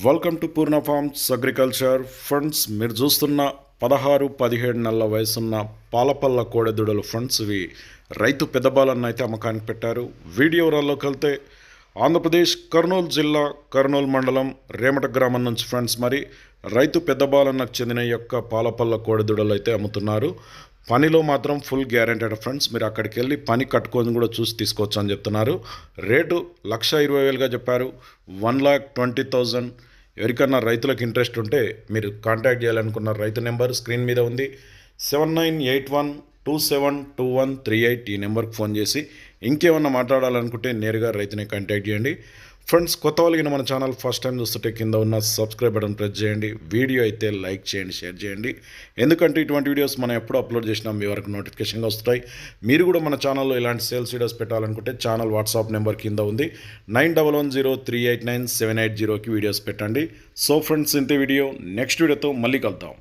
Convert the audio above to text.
Welcome to Purna farms agriculture friends మీరు చూస్తున్న పదహారు పదిహేడు నెలల వయసున్న పాలపల్ల కోడెదూడలు ఫ్రెండ్స్ ఇవి. రైతు పెద్దబాలన్న అయితే అమ్మకానికి పెట్టారు. వీడియో వరల్లోకి వెళ్తే ఆంధ్రప్రదేశ్ కర్నూలు జిల్లా కర్నూలు మండలం రేమట గ్రామం నుంచి ఫ్రెండ్స్ మరి రైతు పెద్దబాలన్నకు చెందిన యొక్క పాలపల్ల కోడిదూడలు అయితే అమ్ముతున్నారు. పనిలో మాత్రం ఫుల్ గ్యారంటీడ్ ఫ్రెండ్స్ మీరు అక్కడికి వెళ్ళి పని కట్టుకొని కూడా చూసి తీసుకోవచ్చు అని చెప్తున్నారు. రేటు లక్ష ఇరవై వేలుగా చెప్పారు. One lakh twenty thousand. ఎవరికన్నా రైతులకు ఇంట్రెస్ట్ ఉంటే మీరు కాంటాక్ట్ చేయాలనుకున్న రైతు నెంబర్ స్క్రీన్ మీద ఉంది. Seven nine eight one two seven two one three eight ఈ నెంబర్కి ఫోన్ చేసి ఇంకేమన్నా మాట్లాడాలనుకుంటే నేరుగా రైతుని కాంటాక్ట్ చేయండి. ఫ్రెండ్స్ కొత్త వాళ్ళకి మన ఛానల్ ఫస్ట్ టైం చూస్తుంటే కింద ఉన్న సబ్స్క్రైబ్ బటన్ ప్రెస్ చేయండి. వీడియో అయితే లైక్ చేయండి షేర్ చేయండి. ఎందుకంటే ఇటువంటి వీడియోస్ మనం ఎప్పుడు అప్లోడ్ చేసినా మీ వరకు నోటిఫికేషన్గా వస్తాయి. మీరు కూడా మన ఛానల్లో ఇలాంటి సేల్స్ వీడియోస్ పెట్టాలనుకుంటే ఛానల్ వాట్సాప్ నెంబర్ కింద ఉంది. Nine double one zero three eight nine seven eight జీరోకి వీడియోస్ పెట్టండి. సో ఫ్రెండ్స్ ఇంతే వీడియో. నెక్స్ట్ వీడియోతో మళ్ళీ కలుద్దాం.